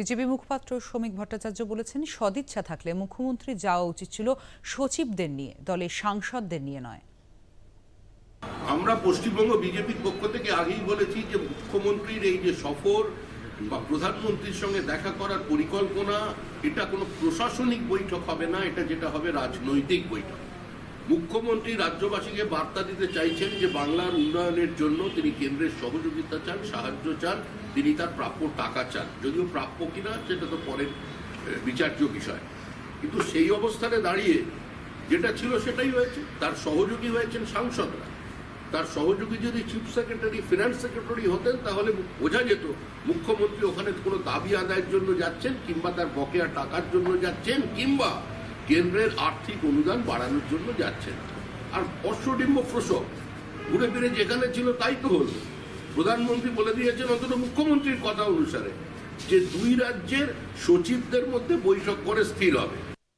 BJP মুখপাত্র শ্রমিক ভট্টাচার্য বলেছেন, সদিচ্ছা থাকলে মুখ্যমন্ত্রী যাওয়া উচিত ছিল সচিবদের নিয়ে, দলের সাংসদদের নিয়ে নয়। আমরা পশ্চিমবঙ্গ বিজেপির পক্ষ থেকে আগেই বলেছি যে মুখ্যমন্ত্রীর এই যে সফর বা প্রধানমন্ত্রীর সঙ্গে দেখা করার পরিকল্পনা, এটা কোনো প্রশাসনিক বৈঠক হবে না, এটা যেটা হবে রাজনৈতিক বৈঠক। মুখ্যমন্ত্রী রাজ্যবাসীকে বার্তা দিতে চাইছেন যে বাংলার উন্নয়নের জন্য তিনি কেন্দ্রের সহযোগিতা চান, সাহায্য চান, তিনি তার প্রাপ্য টাকা চান। যদিও প্রাপ্য কিনা সেটা তো পরের বিচার্য বিষয়। কিন্তু সেই অবস্থানে দাঁড়িয়ে যেটা ছিল সেটাই হয়েছে। তার সহযোগী হয়েছেন সাংসদরা। তার সহযোগী যদি চিফ সেক্রেটারি, ফিনান্স সেক্রেটারি হতেন, তাহলে বোঝা যেত মুখ্যমন্ত্রী ওখানে কোনো দাবি আদায়ের জন্য যাচ্ছেন কিংবা তার বকেয়া টাকার জন্য যাচ্ছেন কিংবা কেন্দ্রের আর্থিক অনুদান বাড়ানোর জন্য যাচ্ছেন। আর অশ্বডিম্ব প্রসব, ঘুরে ফিরে যেখানে ছিল তাই তো হল। প্রধানমন্ত্রী বলে দিয়েছেন অন্তত মুখ্যমন্ত্রীর কথা অনুসারে যে দুই রাজ্যের সচিবদের মধ্যে বৈঠক করে স্থির হবে।